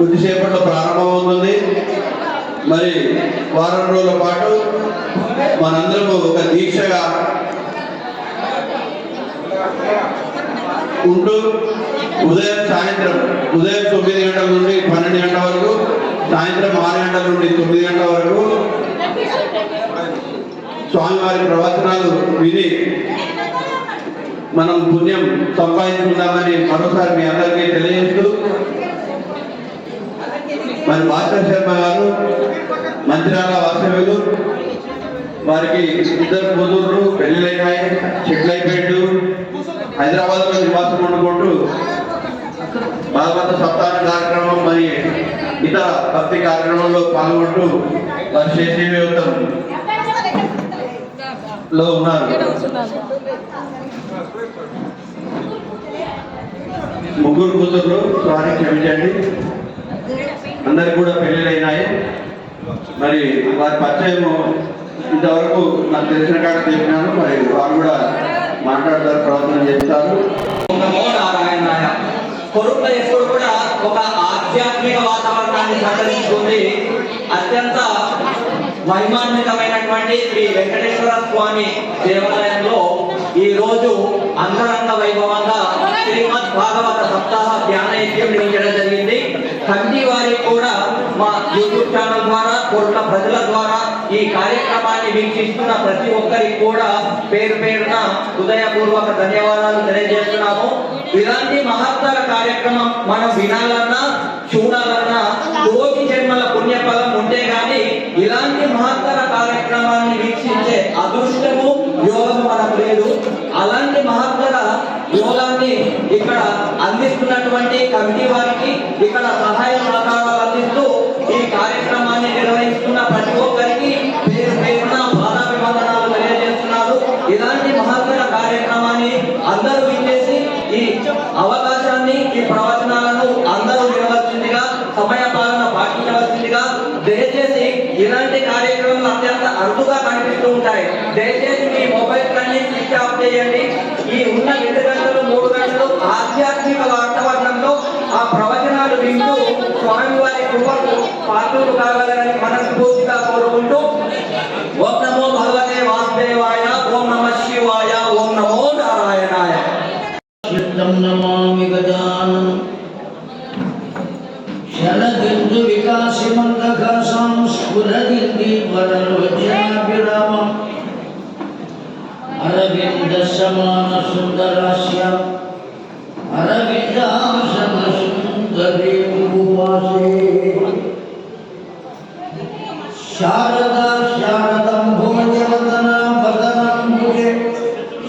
కొద్దిసేపట్లో ప్రారంభమవుతుంది మరి వారం రోజుల పాటు మనందరము ఒక దీక్షగా ఉంటూ ఉదయం సాయంత్రం ఉదయం తొమ్మిది గంటల నుండి పన్నెండు గంటల వరకు సాయంత్రం ఆరు గంటల నుండి తొమ్మిది గంటల వరకు స్వామివారి ప్రవచనాలు విని మనం పుణ్యం సంపాదించుకుందామని మరోసారి మీ అందరికీ తెలియజేస్తూ మరి భాస్కర్ శర్మ గారు మంత్రాల వాస్తవ్యులు వారికి ఇద్దరు కూతుర్లు పెళ్ళిళ్ళైనాయి చెట్లు అయిపోయాడు హైదరాబాద్లో నివాసం వండుకుంటూ భాగవత సప్తాహ కార్యక్రమం మరి ఇతర భక్తి కార్యక్రమంలో పాల్గొంటూ వారి చేసే లో ఉన్నారు. ముగ్గురు కూతుర్లు స్వామి క్షమించండి. అందరికి కూడా పెళ్ళిళ్ళైనాయి. మరి వారి పరిచయం ఇంతవరకు నాకు తెలిసిన కాడ చెప్పినాను. మరి వారు కూడా మాట్లాడతారు ప్రవర్తన చేస్తారు నమో కొరుట్ల ఎప్పుడు కూడా ఒక ఆధ్యాత్మిక వాతావరణాన్ని సంతరించుకుంది. అత్యంత మహిమాన్వితమైనటువంటి శ్రీ వెంకటేశ్వర స్వామి దేవాలయంలో ఈ రోజు అంగరంగ వైభవంగా భాగవత సప్తాహ ధ్యాన యజ్ఞం నిర్వహించడం జరిగింది. కమిటీ వారికి కూడా మా యూట్యూబ్ ఛానల్ ద్వారా కోట్ల ప్రజల ద్వారా ఈ కార్యక్రమాన్ని వీక్షిస్తున్న ప్రతి ఒక్కరికి కూడా పేరు పేరున హృదయపూర్వక ధన్యవాదాలు తెలియజేస్తున్నాము. ఇలాంటి మహత్తర కార్యక్రమం మనం వినాలన్నా చూడాలన్నా కోటి జన్మల పుణ్యఫలం ఉంటే గాని ఇలాంటి మహత్తర కార్యక్రమాన్ని వీక్షించే అదృష్టము యోగము మనకు లేదు. అలాంటి మహత్తర యోగాన్ని ఇక్కడ అందిస్తున్నటువంటి కమిటీ వారికి ఇక్కడ సహాయ సహకారాలు అందిస్తూ ఈ కార్యక్రమాన్ని నిర్వహిస్తున్న ప్రతి ఒక్కరికి పేరు పేరున పాదాభివందనాలు తెలియజేస్తున్నారు ఇలాంటి మహత్తర కార్యక్రమాన్ని అందరూ విచ్చేసి ఈ అవకాశాన్ని ఈ ప్రవచనాలను అందరూ వినవలసిందిగా సమయ పాలన పాటించవలసిందిగా దయచేసి ఇలాంటి కార్యక్రమాలు అత్యంత అరుదుగా కనిపిస్తూ ఉంటాయి దయచేసి మీ మొబైల్ అన్ని స్విచ్ ఆఫ్ చేయండి. ఈ ఉన్న రెండు గంటలు మూడు గంటలు ఆధ్యాత్మిక వాతావరణంలో ఆ ప్రవచనాలు వింటూ స్వామివారి కృపకు పాత్రలు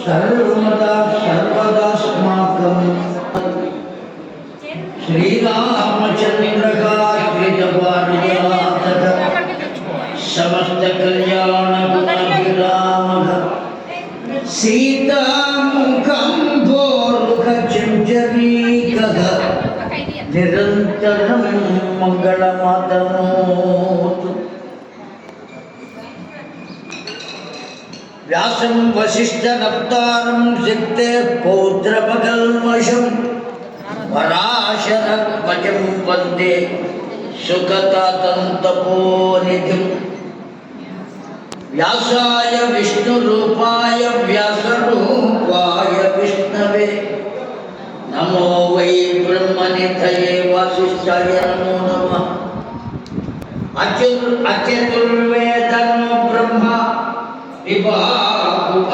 सर्वदा सर्वदास्माकं வசிஷ்டரப்தாரம் சித்தே பௌத்திரபகல்மஷம் வராசரத்வஜம் வந்தே சுகதாதந்தபோநிதிம் व्यासाय विष्णुरूपाय व्यासरूपाय विष्णवे नमो वै ब्रह्मनिधये वासिष्ठाय नमो नमः अच्युर् अच्युर्वेदनो ब्रह्मा विभा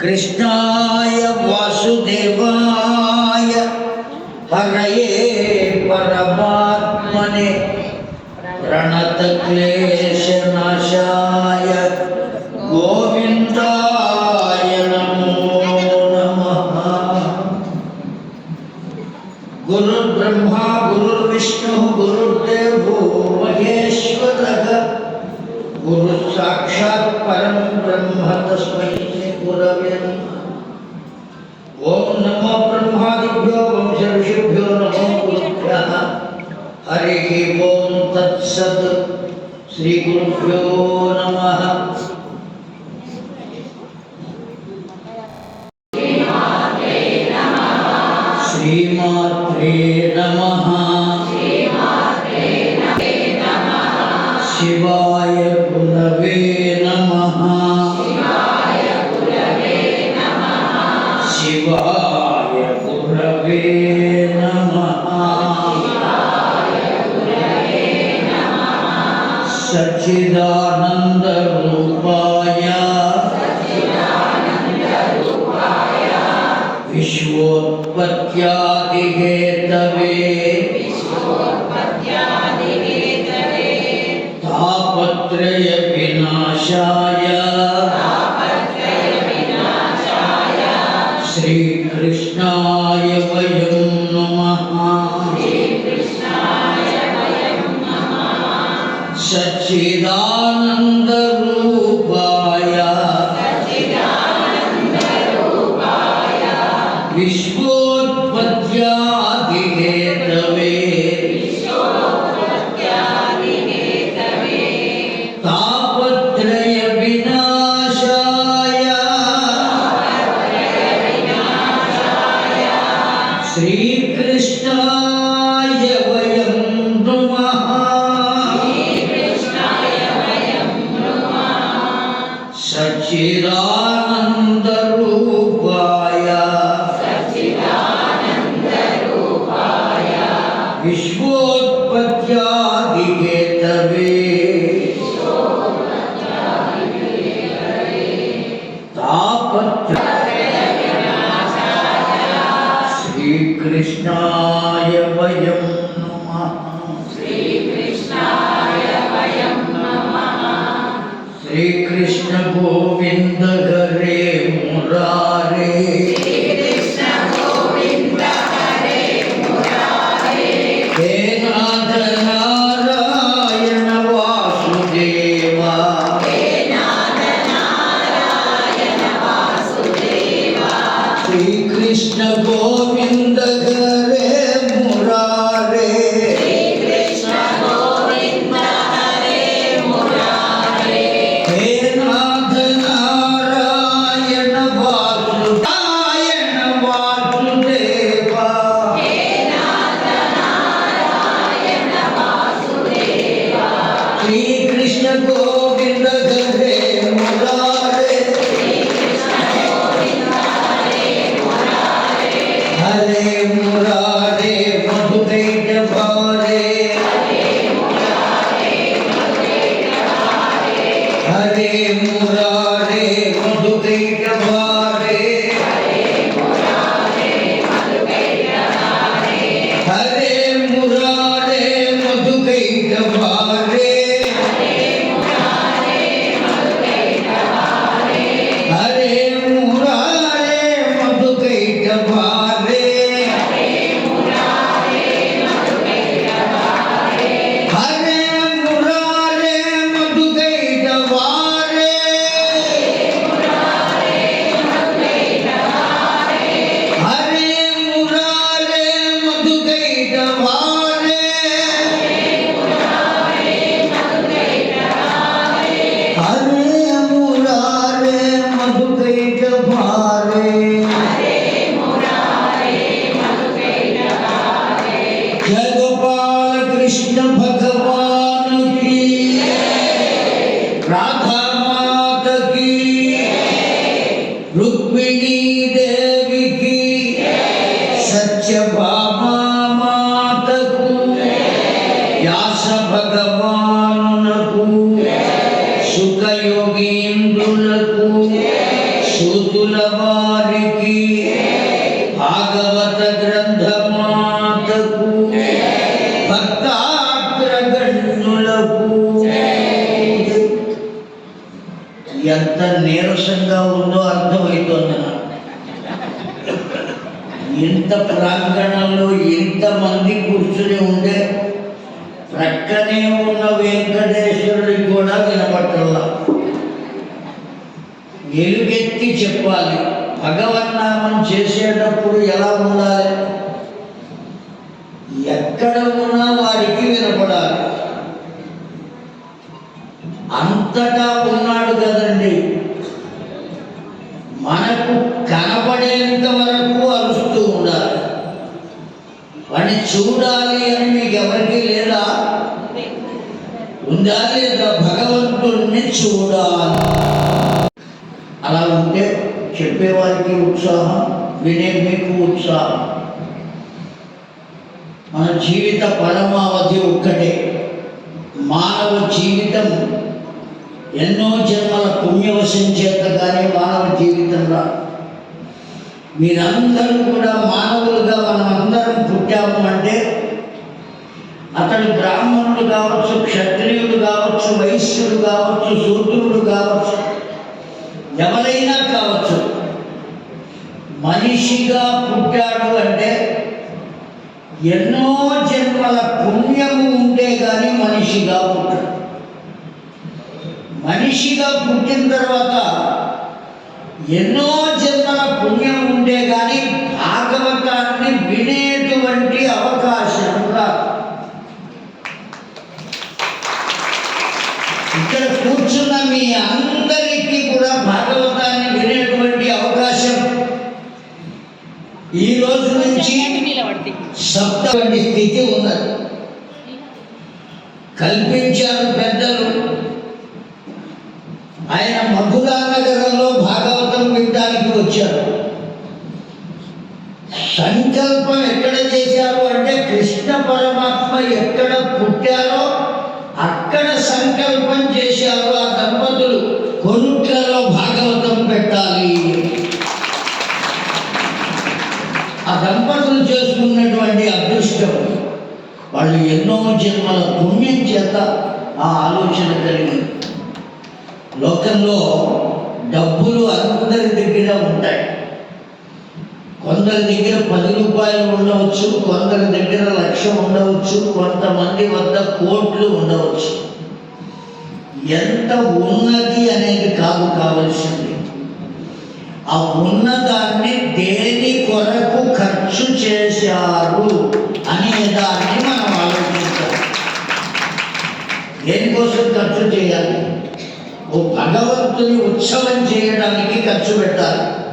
कृष्णाय श्रीमात्रे नमः। പുത്രയ വിനാശാ श्रीकृष्णाय वयं नमः। श्रीकृष्णगोविन्दगरे मुरारे। వ్యాస భగవానునకు సుఖయోగీంద్రులకు సూతుల వారికి భాగవత గ్రంథ మాతకు భక్తాగ్రగణులకు ఎంత నీరసంగా ఉందో అర్థమవుతుంది నాకు. ఇంత ప్రాంగణంలో ఎలుగెత్తి చెప్పాలి. భగవన్నామం చేసేటప్పుడు ఎలా ఉండాలి? ఎక్కడ ఉన్నా వారికి వినపడాలి. అంతటా ఉన్నాడు కదండి. మనకు కనపడేంత వరకు అరుస్తూ ఉండాలి. వాడిని చూడాలి అని మీకు ఎవరికీ లేదా? ఉందా లేదా? భగవంతుణ్ణి చూడాలి అలా ఉంటే చెప్పేవారికి ఉత్సాహం వినే మీకు ఉత్సాహం. మన జీవిత పరమావధి ఒక్కటే. మానవ జీవితం ఎన్నో జన్మల పుణ్యవశం చేత కానీ మానవ జీవితం రా. మీరందరూ కూడా మానవులుగా మనం అందరం పుట్టాము అంటే అతడు బ్రాహ్మణుడు కావచ్చు క్షత్రియుడు కావచ్చు వైశ్యుడు కావచ్చు శూద్రుడు కావచ్చు ఎవరైనా కావచ్చు మనిషిగా పుట్టాడు అంటే ఎన్నో జన్మల పుణ్యము ఉంటే కానీ మనిషిగా పుట్టాడు. మనిషిగా పుట్టిన తర్వాత ఎన్నో జన్మల పుణ్యం ఉంటే కానీ భాగవతాన్ని వినేటువంటి అవకాశం రాదు ఇక్కడ కూర్చున్న మీ అందరికీ కూడా భాగవతాన్ని వినేటువంటి అవకాశం ఈ రోజు నుంచి నిలబడి సప్తవంటి స్థితి ఉన్నది కల్పించారు పెద్దలు ఆయన మధురా నగరంలో భాగవతం వినడానికి వచ్చారు. సంకల్పం ఎక్కడ చేశారు అంటే కృష్ణ పరమాత్మ ఎక్కడ పుట్టారో అక్కడ సంకల్పం చేశారు ఆ దంపతులు. కొనుట్లలో భాగవతం పెట్టాలి ఆ దంపతులు చేసుకున్నటువంటి అదృష్టం. వాళ్ళు ఎన్నో జన్మల పుణ్యం చేత ఆ ఆలోచన కలిగింది. లోకంలో డబ్బులు అందరి దగ్గర ఉంటాయి. కొందరి దగ్గర పది రూపాయలు ఉండవచ్చు కొందరి దగ్గర లక్ష ఉండవచ్చు కొంతమంది వద్ద కోట్లు ఉండవచ్చు. ఎంత ఉన్నది అనేది కాదు కావలసింది. ఆ ఉన్నదాన్ని దేని కొరకు ఖర్చు చేశారు అనే దాన్ని మనం ఆలోచించాలి. దేనికోసం ఖర్చు చేయాలి? ఓ భగవంతుని ఉత్సవం చేయడానికి ఖర్చు పెట్టాలి.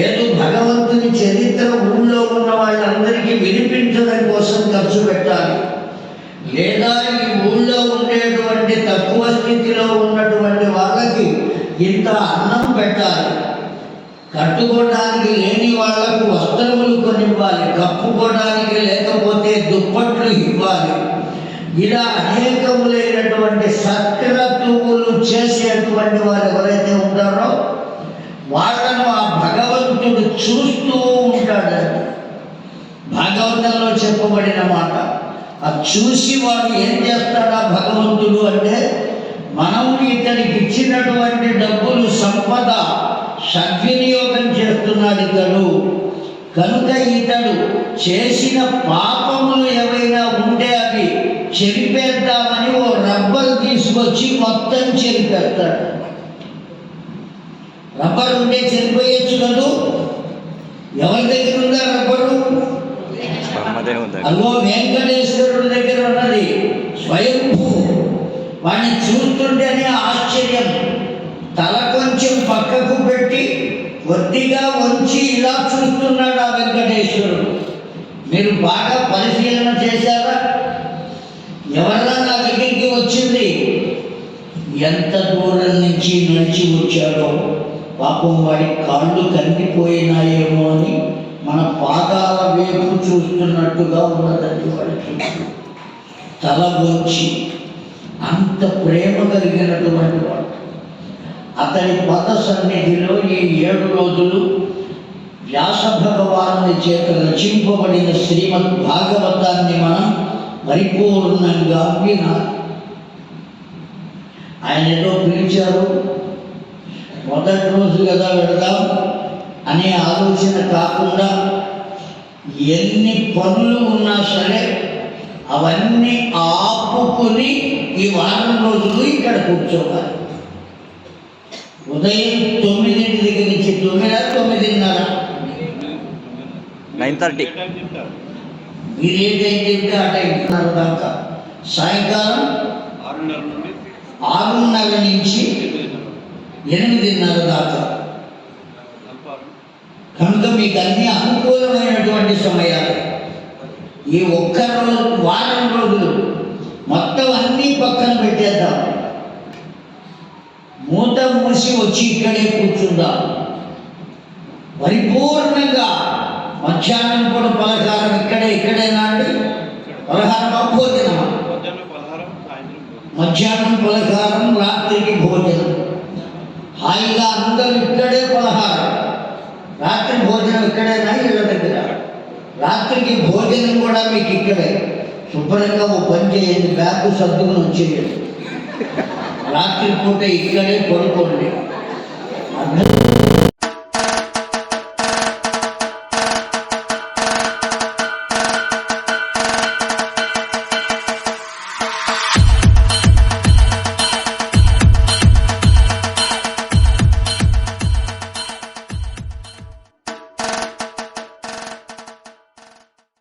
లేదు భగవంతుని చరిత్ర ఊళ్ళో ఉన్న వాళ్ళందరికీ వినిపించడం కోసం ఖర్చు పెట్టాలి. లేదా ఈ ఊళ్ళో ఉండేటువంటి తక్కువ స్థితిలో ఉన్నటువంటి వాళ్ళకి ఇంత అన్నం పెట్టాలి. కట్టుకోవడానికి లేని వాళ్ళకు వస్త్రములు కొనివ్వాలి. కప్పుకోవడానికి లేకపోతే దుప్పట్లు ఇవ్వాలి. ఇలా అనేకములైనటువంటి సత్ చేసేటువంటి వారు ఎవరైతే ఉంటారో వాళ్ళను ఆ భగవంతుడు చూస్తూ ఉంటాడు. భాగవతంలో చెప్పబడిన మాట అది చూసి వాడు ఏం చేస్తాడా భగవంతుడు అంటే మనం ఇతనికి ఇచ్చినటువంటి డబ్బులు సంపద సద్వినియోగం చేస్తున్నాడు ఇతడు. కనుక ఇతడు చేసిన పాపములు ఏవైనా ఉంటే అవి చెరిపేద్దామని ఓ రబ్బర్ తీసుకొచ్చి మొత్తం చెరిపేస్తాడు. రబ్బర్ ఉంటే చెరిపోయొచ్చు కదూ? ఎవరి దగ్గర ఉందా రబ్బరు? అమ్మదే వెంకటేశ్వరుడు దగ్గర ఉన్నది స్వయంభూ. వాడిని చూస్తుంటేనే ఆశ్చర్యం. తల కొంచెం పక్కకు పెట్టి కొద్దిగా వంచి ఇలా చూస్తున్నాడు ఆ వెంకటేశ్వరుడు. మీరు బాగా పరిశీలన చేశారా? ఎవరన్నా నా దగ్గరికి వచ్చింది? ఎంత దూరం నుంచి నడిచి వచ్చాడో పాపం వాడి కాళ్ళు కందిపోయినాయేమో అని మన పాదాల చూస్తున్నట్టుగా ఉన్నదండి వాడికి. తల వచ్చి అంత ప్రేమ కలిగినటువంటి వాడు. అతని పద సన్నిధిలో ఈ ఏడు రోజులు వ్యాస భగవాను చేత రచింపబడిన శ్రీమద్ భాగవతాన్ని మనం పరిపూర్ణంగా వినాలి. ఆయన ఏదో పిలిచారు మొదటి రోజు కదా వెళదాం అనే ఆలోచన కాకుండా ఎన్ని పనులు ఉన్నా సరే అవన్నీ ఆపుకుని ఈ వారం రోజులు ఇక్కడ కూర్చోవాలి. ఉదయం తొమ్మిదింటి దగ్గర నుంచి తొమ్మిది తొమ్మిదిన్నర. Nine thirty. మీరు ఏ టైం చెప్తే ఆ టైంన్నర దాకా సాయంకాలం ఆరున్నర నుంచి ఎనిమిదిన్నర దాకా. కనుక మీకు అన్ని అనుకూలమైనటువంటి సమయాలు. ఈ ఒక్క రోజు వారం రోజులు మొత్తం అన్నీ పక్కన పెట్టేద్దాం. మూత మూసి వచ్చి ఇక్కడే కూర్చుందాం. పరిపూర్ణంగా మధ్యాహ్నం కూడా పలహారం ఇక్కడే ఇక్కడేనా అండి? పలహారమా భోజనమా? మధ్యాహ్నం పలహారం రాత్రికి భోజనం. హాయిగా అందరూ ఇక్కడే పలహారం రాత్రి భోజనం ఇక్కడేనా ఇళ్ళ దగ్గర? రాత్రికి భోజనం కూడా మీకు ఇక్కడే. శుభ్రంగా ఓ పని చేయండి బ్యాగ్ సర్దుకుని వచ్చేయండి. రాత్రి పూట ఇక్కడే పడుకోండి. అందరూ